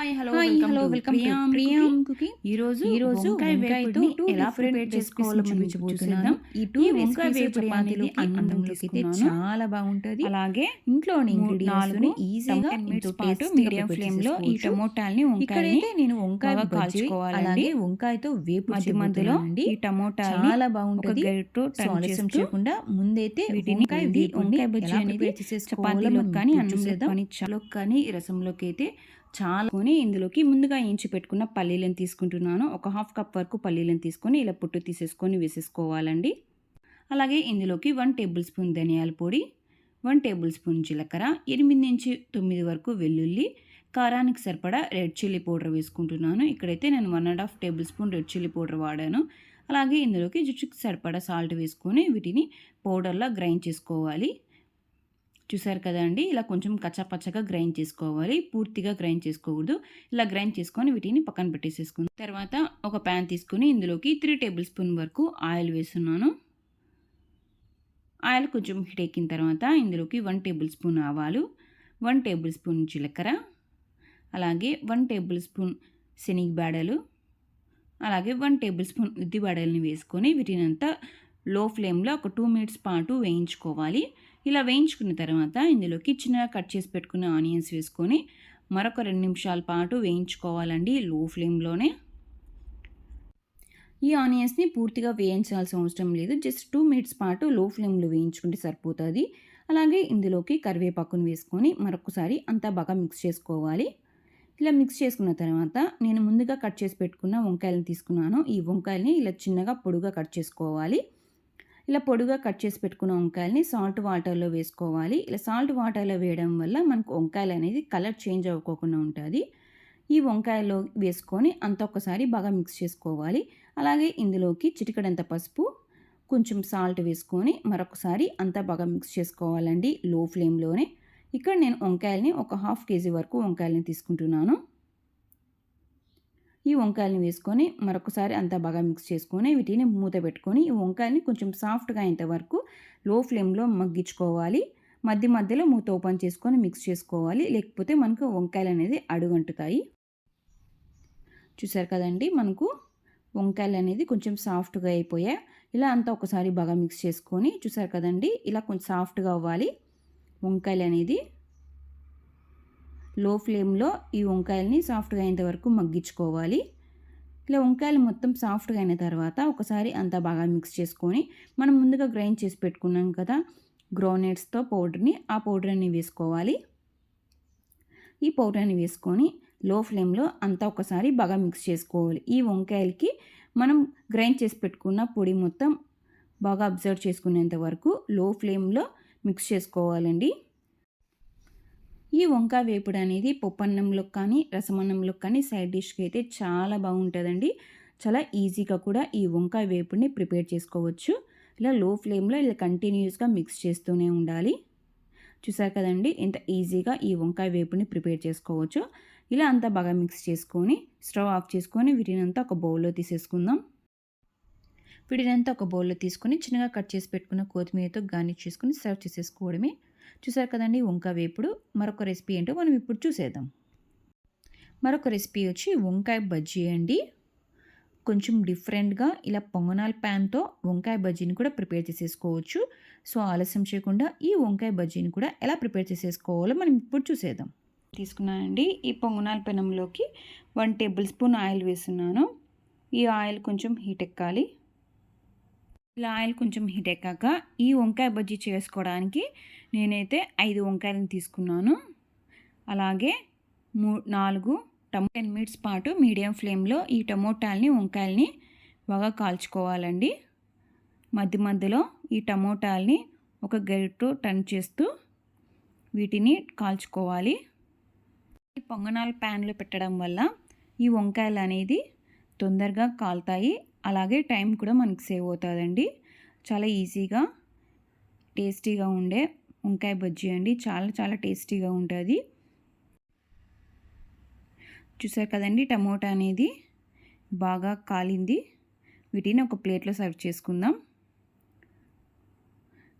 Hi hello hello welcome Priyam cooking. ఈ రోజు ఈ రోజు వంకాయ వంకాయతో ఎలా ప్రిపేర్ చేసుకోవాలో ఈ టూ వంకాయ వేపుడి అనేది అన్నంలోకి. చాలా బాగుంటది అలాగే ఇంట్లోని ఇంగ్రీడియంట్స్ ఈజీగా టమాటా ఎంతో పాటు మీడియం ఫ్లేమ్లో ఈ. టమోటాల్ని వంకాయని ఇక్కడైతే నేను వంకాయ కాల్చుకోవాలండి. అలాగే వంకాయతో వేపు మధ్య మధ్యలో. ఈ టమోటాల్ని చాలా బాగుంటది గరిటతో ఆలస్యం చేయకుండా ముందైతే వీటిని వంకాయ బజ్జీ అనేది చపాతీలో కానీ అన్నంలో. కానీ చాలో కానీ ఈ రసంలోకి అయితే చాలా కొని ఇందులోకి ముందుగా ఏంచి పెట్టుకున్న పల్లీలను తీసుకుంటున్నాను. ఒక హాఫ్ కప్ వరకు పల్లీలను తీసుకొని ఇలా పుట్టు తీసేసుకొని వేసేసుకోవాలండి. అలాగే ఇందులోకి వన్ టేబుల్ స్పూన్ ధనియాల పొడి వన్ టేబుల్ స్పూన్ జీలకర్ర ఎనిమిది నుంచి తొమ్మిది వరకు వెల్లుల్లి కారానికి సరిపడా రెడ్ చిల్లీ పౌడర్ వేసుకుంటున్నాను. ఇక్కడైతే నేను one and half tablespoon red chilli powder వాడాను. అలాగే ఇందులోకి జుట్టుకి సరిపడా సాల్ట్ వేసుకొని వీటిని పౌడర్లా గ్రైండ్ చేసుకోవాలి. చూసారు కదండి ఇలా కొంచెం కచ్చాపచ్చగా గ్రైండ్ చేసుకోవాలి. పూర్తిగా గ్రైండ్ చేసుకోకూడదు. ఇలా గ్రైండ్ చేసుకొని వీటిని పక్కన పెట్టేసేసుకుందాం. తర్వాత ఒక ప్యాన్ తీసుకుని ఇందులోకి త్రీ టేబుల్ స్పూన్ వరకు ఆయిల్ వేస్తున్నాను. ఆయిల్ కొంచెం హీట్ ఎక్కిన తర్వాత ఇందులోకి వన్ టేబుల్ స్పూన్ ఆవాలు వన్ టేబుల్ స్పూన్ జీలకర్ర అలాగే వన్ టేబుల్ స్పూన్ శనగ బాడలు అలాగే వన్ టేబుల్ స్పూన్ ఉద్ది బేడల్ని వేసుకొని వీటిని అంతా లో ఫ్లేమ్లో ఒక టూ మినిట్స్ పాటు వేయించుకోవాలి. ఇలా వేయించుకున్న తర్వాత ఇందులోకి చిన్నగా కట్ చేసి పెట్టుకున్న ఆనియన్స్ వేసుకొని మరొక రెండు నిమిషాల పాటు వేయించుకోవాలండి లో ఫ్లేమ్లోనే. ఈ ఆనియన్స్ని పూర్తిగా వేయించాల్సిన అవసరం లేదు. జస్ట్ టూ మినిట్స్ పాటు లో ఫ్లేమ్లో వేయించుకుంటే సరిపోతుంది. అలాగే ఇందులోకి కరివేపాకును వేసుకొని మరొకసారి అంతా బాగా మిక్స్ చేసుకోవాలి. ఇలా మిక్స్ చేసుకున్న తర్వాత నేను ముందుగా కట్ చేసి పెట్టుకున్న వంకాయలను తీసుకున్నాను. ఈ వంకాయల్ని ఇలా చిన్నగా పొడుగా కట్ చేసుకోవాలి. ఇలా పొడుగా కట్ చేసి పెట్టుకున్న వంకాయల్ని సాల్ట్ వాటర్లో వేసుకోవాలి. ఇలా సాల్ట్ వాటర్లో వేయడం వల్ల మనకు వంకాయలు అనేది కలర్ చేంజ్ అవ్వకోకుండా ఉంటుంది. ఈ వంకాయలో వేసుకొని అంత ఒక్కసారి బాగా మిక్స్ చేసుకోవాలి. అలాగే ఇందులోకి చిటికడంత పసుపు కొంచెం సాల్ట్ వేసుకొని మరొకసారి అంతా బాగా మిక్స్ చేసుకోవాలండి లో ఫ్లేమ్లోనే ఇక్కడ నేను వంకాయల్ని ఒక హాఫ్ కేజీ వరకు వంకాయల్ని తీసుకుంటున్నాను. ఈ వంకాయలని వేసుకొని మరొకసారి అంతా బాగా మిక్స్ చేసుకొని వీటిని మూత పెట్టుకొని ఈ వంకాయలని కొంచెం సాఫ్ట్గా అయ్యేంత వరకు లో ఫ్లేమ్లో మగ్గించుకోవాలి. మధ్య మధ్యలో మూత ఓపెన్ చేసుకొని మిక్స్ చేసుకోవాలి. లేకపోతే మనకు వంకాయలు అనేది అడుగంటుతాయి. చూసారు కదండి మనకు వంకాయలు అనేది కొంచెం సాఫ్ట్గా అయిపోయాయి. ఇలా అంతా ఒకసారి బాగా మిక్స్ చేసుకొని చూసారు కదండి ఇలా కొంచెం సాఫ్ట్గా అవ్వాలి. వంకాయలు అనేది లో ఫ్లేమ్లో ఈ వంకాయల్ని సాఫ్ట్గా అయ్యేంత వరకు మగ్గించుకోవాలి. ఇలా వంకాయలు మొత్తం సాఫ్ట్గా అయిన తర్వాత ఒకసారి అంతా బాగా మిక్స్ చేసుకొని మనం ముందుగా గ్రైండ్ చేసి పెట్టుకున్నాం కదా గ్రౌనట్స్తో పౌడర్ని ఆ పౌడర్ని వేసుకోవాలి. ఈ పౌడర్ని వేసుకొని లో ఫ్లేమ్లో అంతా ఒకసారి బాగా మిక్స్ చేసుకోవాలి. ఈ వంకాయలకి మనం గ్రైండ్ చేసి పెట్టుకున్న పొడి మొత్తం బాగా అబ్జర్వ్ చేసుకునేంత వరకు లో ఫ్లేమ్లో మిక్స్ చేసుకోవాలండి. ఈ వంకాయ వేపుడు అనేది పప్పన్నంలో కానీ రసమన్నంలో కానీ సైడ్ డిష్కి అయితే చాలా బాగుంటుందండి. చాలా ఈజీగా కూడా ఈ వంకాయ వేపుడిని ప్రిపేర్ చేసుకోవచ్చు. ఇలా లో ఫ్లేమ్లో ఇలా కంటిన్యూస్గా మిక్స్ చేస్తూనే ఉండాలి. చూసారు కదండి ఎంత ఈజీగా ఈ వంకాయ వేపుడిని ప్రిపేర్ చేసుకోవచ్చు. ఇలా అంతా బాగా మిక్స్ చేసుకొని స్టవ్ ఆఫ్ చేసుకొని వీటినంతా ఒక బౌల్లో తీసేసుకుందాం. వీటినంతా ఒక బౌల్లో తీసుకొని చిన్నగా కట్ చేసి పెట్టుకున్న కొత్తిమీరతో గార్నిష్ చేసుకొని సర్వ్ చేసేసుకోవడమే. చూసారు కదండి వంకాయ వేపుడు మరొక రెసిపీ ఏంటో మనం ఇప్పుడు చూసేద్దాం. మరొక రెసిపీ వచ్చి వంకాయ బజ్జీ అండి. కొంచెం డిఫరెంట్గా ఇలా పొంగనాల ప్యాన్తో వంకాయ బజ్జీని కూడా ప్రిపేర్ చేసేసుకోవచ్చు. సో ఆలస్యం చేయకుండా ఈ వంకాయ బజ్జీని కూడా ఎలా ప్రిపేర్ చేసేసుకోవాలో మనం ఇప్పుడు చూసేద్దాం. తీసుకున్నానండి. ఈ పొంగనాల పెనంలోకి వన్ టేబుల్ స్పూన్ ఆయిల్ వేస్తున్నాను. ఈ ఆయిల్ కొంచెం హీట్ ఎక్కాలి. ఇలా ఆయిల్ కొంచెం హీట్ ఎక్కాక ఈ వంకాయ బజ్జీ చేసుకోవడానికి నేనైతే ఐదు వంకాయలను తీసుకున్నాను. అలాగే మూ నాలుగు టమో టెన్ మినిట్స్ పాటు మీడియం ఫ్లేమ్లో ఈ టమోటాలని వంకాయల్ని బాగా కాల్చుకోవాలండి. మధ్య మధ్యలో ఈ టమోటాలని ఒక గరిటతో టర్న్ చేస్తూ వీటిని కాల్చుకోవాలి. ఈ పొంగనాలు ప్యాన్లో పెట్టడం వల్ల ఈ వంకాయలు అనేది తొందరగా కాలుతాయి. అలాగే టైం కూడా మనకి సేవ్ అవుతుందండి. చాలా ఈజీగా టేస్టీగా ఉండే వంకాయ బజ్జీ అండి. చాలా చాలా టేస్టీగా ఉంటుంది. చూసారు కదండి టమోటా అనేది బాగా కాలింది. వీటిని ఒక ప్లేట్లో సర్వ్ చేసుకుందాం.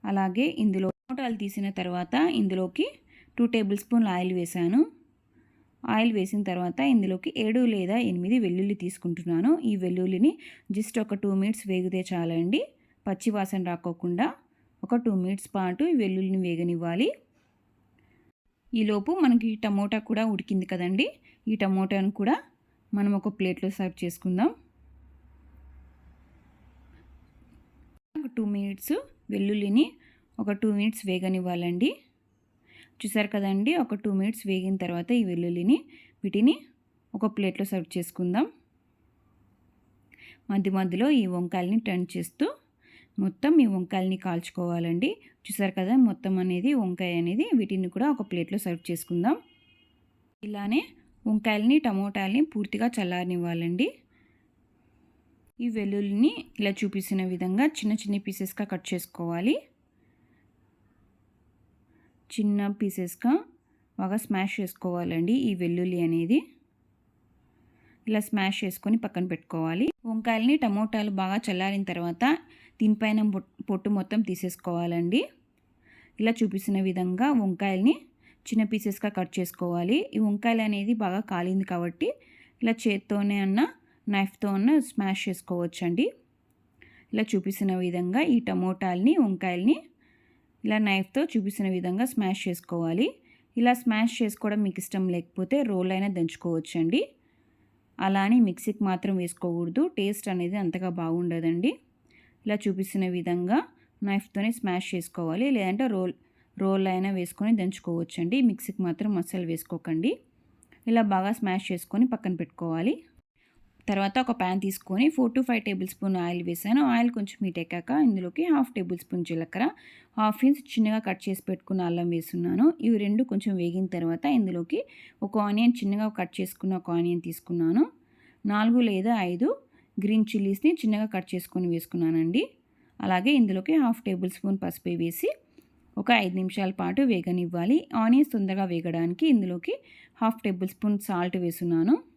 అలాగే ఇందులో టమోటాలు తీసిన తర్వాత ఇందులోకి టూ టేబుల్ స్పూన్ ఆయిల్ వేసాను ఆయిల్ వేసిన తర్వాత ఇందులోకి ఏడు లేదా ఎనిమిది వెల్లుల్లి తీసుకుంటున్నాను. ఈ వెల్లుల్లిని జస్ట్ ఒక టూ మినిట్స్ వేగితే చాలండి. పచ్చివాసన రాకోకుండా ఒక టూ మినిట్స్ పాటు ఈ వెల్లుల్లిని వేగనివ్వాలి. ఈలోపు మనకి టమోటా కూడా ఉడికింది కదండి. ఈ టమోటాను కూడా మనం ఒక ప్లేట్లో సర్వ్ చేసుకుందాం. ఒక టూ మినిట్స్ వెల్లుల్లిని ఒక టూ మినిట్స్ వేగనివ్వాలండి. చూసారు కదండి? ఒక టూ మినిట్స్ వేగిన తర్వాత ఈ వెల్లుల్లిని వీటిని ఒక ప్లేట్లో సర్వ్ చేసుకుందాం. మధ్య మధ్యలో ఈ వంకాయలని టర్న్ చేస్తూ మొత్తం ఈ వంకాయలని కాల్చుకోవాలండి. చూసారు కదా? మొత్తం అనేది వంకాయ అనేది వీటిని కూడా ఒక ప్లేట్లో సర్వ్ చేసుకుందాం. ఇలానే వంకాయల్ని టమోటాలని పూర్తిగా చల్లారనివ్వాలండి. ఈ వెల్లుల్లిని ఇలా చూపిస్తున్న విధంగా చిన్న చిన్న పీసెస్గా కట్ చేసుకోవాలి. చిన్న పీసెస్గా బాగా స్మాష్ చేసుకోవాలండి ఈ వెల్లుల్లి అనేది. ఇలా స్మాష్ చేసుకొని పక్కన పెట్టుకోవాలి. వంకాయలని టమోటాలు బాగా చల్లారిన తర్వాత దీనిపైన పొట్టు మొత్తం తీసేసుకోవాలండి. ఇలా చూపిస్తున్న విధంగా వంకాయల్ని చిన్న పీసెస్గా కట్ చేసుకోవాలి. ఈ వంకాయలు అనేది బాగా కాలింది కాబట్టి ఇలా చేత్తోనే అన్న నైఫ్తో అన్న స్మాష్ చేసుకోవచ్చండి. ఇలా చూపిస్తున్న విధంగా ఈ టమోటాలని వంకాయల్ని ఇలా నైఫ్తో చూపిస్తున్న విధంగా స్మాష్ చేసుకోవాలి. ఇలా స్మాష్ చేసుకోవడం మీకు ఇష్టం లేకపోతే రోల్ అయినా దంచుకోవచ్చండి. అలా అని మిక్సీకి మాత్రం వేసుకోకూడదు. టేస్ట్ అనేది అంతగా బాగుండదండి. ఇలా చూపిస్తున్న విధంగా నైఫ్తోనే స్మాష్ చేసుకోవాలి. లేదంటే రోల్ రోల్ అయినా వేసుకొని దంచుకోవచ్చండి. మిక్సీకి మాత్రం మసాలా వేసుకోకండి. ఇలా బాగా స్మాష్ చేసుకొని పక్కన పెట్టుకోవాలి. తర్వాత ఒక ప్యాన్ తీసుకొని four to five tablespoon oil వేసాను. ఆయిల్ కొంచెం హీట్ ఎక్కాక ఇందులోకి హాఫ్ టేబుల్ స్పూన్ జీలకర్ర హాఫ్ ఇంచ్ చిన్నగా కట్ చేసి పెట్టుకున్న అల్లం వేస్తున్నాను ఇవి రెండు కొంచెం వేగిన తర్వాత ఇందులోకి ఒక ఆనియన్ చిన్నగా కట్ చేసుకున్న ఒక ఆనియన్ తీసుకున్నాను. నాలుగు లేదా ఐదు గ్రీన్ చిల్లీస్ని చిన్నగా కట్ చేసుకొని వేసుకున్నానండి. అలాగే ఇందులోకి హాఫ్ టేబుల్ స్పూన్ పసుపు వేసి ఒక ఐదు నిమిషాల పాటు వేగనివ్వాలి. ఆనియన్స్ తొందరగా వేగడానికి ఇందులోకి హాఫ్ టేబుల్ స్పూన్ సాల్ట్ వేసున్నాను.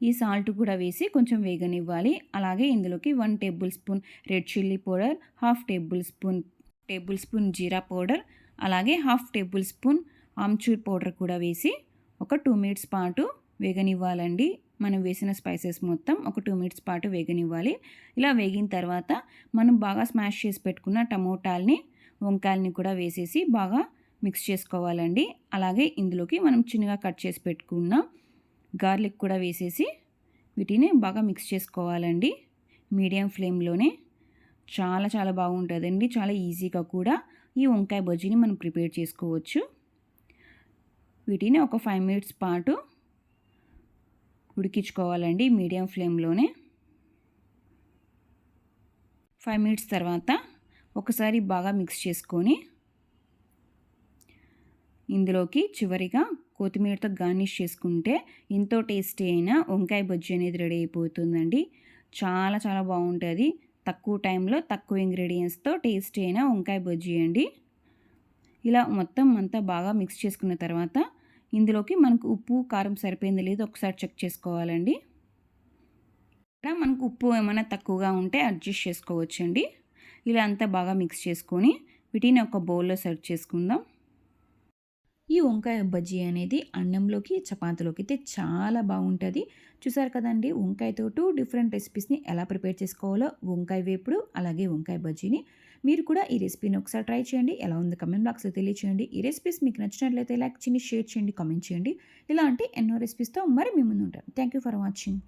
ఈ సాల్ట్ కూడా వేసి కొంచెం వేగనివ్వాలి. అలాగే ఇందులోకి one tablespoon red chilli powder half tablespoon tablespoon jeera powder అలాగే half tablespoon amchur powder కూడా వేసి ఒక టూ మినిట్స్ పాటు వేగనివ్వాలండి. మనం వేసిన స్పైసెస్ మొత్తం ఒక టూ మినిట్స్ పాటు వేగనివ్వాలి. ఇలా వేగిన తర్వాత మనం బాగా స్మాష్ చేసి పెట్టుకున్న టమోటాల్ని వంకాయల్ని కూడా వేసేసి బాగా మిక్స్ చేసుకోవాలండి. అలాగే ఇందులోకి మనం చిన్నగా కట్ చేసి పెట్టుకున్న గార్లిక్ కూడా వేసేసి వీటిని బాగా మిక్స్ చేసుకోవాలండి. మీడియం ఫ్లేమ్లోనే. చాలా చాలా బాగుంటుందండి. చాలా ఈజీగా కూడా ఈ వంకాయ బజ్జీని మనం ప్రిపేర్ చేసుకోవచ్చు. వీటిని ఒక ఫైవ్ మినిట్స్ పాటు ఉడికించుకోవాలండి మీడియం ఫ్లేమ్లోనే. ఫైవ్ మినిట్స్ తర్వాత ఒకసారి బాగా మిక్స్ చేసుకొని ఇందులోకి చివరిగా కొత్తిమీరతో గార్నిష్ చేసుకుంటే ఎంతో టేస్టీ అయిన వంకాయ బజ్జీ అనేది రెడీ అయిపోతుందండి. చాలా చాలా బాగుంటుంది. తక్కువ టైంలో తక్కువ ఇంగ్రీడియంట్స్తో టేస్టీ అయిన వంకాయ బజ్జీ అండి. ఇలా మొత్తం అంతా బాగా మిక్స్ చేసుకున్న తర్వాత ఇందులోకి మనకు ఉప్పు కారం సరిపోయింది లేదో ఒకసారి చెక్ చేసుకోవాలండి. ఇక్కడ మనకు ఉప్పు ఏమైనా తక్కువగా ఉంటే అడ్జస్ట్ చేసుకోవచ్చండి. ఇలా అంతా బాగా మిక్స్ చేసుకొని వీటిని ఒక బౌల్లో సర్వ్ చేసుకుందాం. ఈ వంకాయ బజ్జీ అనేది అన్నంలోకి చపాతీలోకి అయితే చాలా బాగుంటుంది. చూసారు కదండి వంకాయతో టూ డిఫరెంట్ రెసిపీస్ని ఎలా ప్రిపేర్ చేసుకోవాలో వంకాయ వేపుడు అలాగే వంకాయ బజ్జీని. మీరు కూడా ఈ రెసిపీని ఒకసారి ట్రై చేయండి. ఎలా ఉంది కమెంట్ బాక్స్లో తెలియచేయండి. ఈ రెసిపీస్ మీకు నచ్చినట్లయితే లైక్ చేయండి షేర్ చేయండి కామెంట్ చేయండి. ఇలాంటి ఎన్నో రెసిపీస్తో మరి మీ ముందు ఉంటాను థ్యాంక్ యూ ఫర్ వాచింగ్.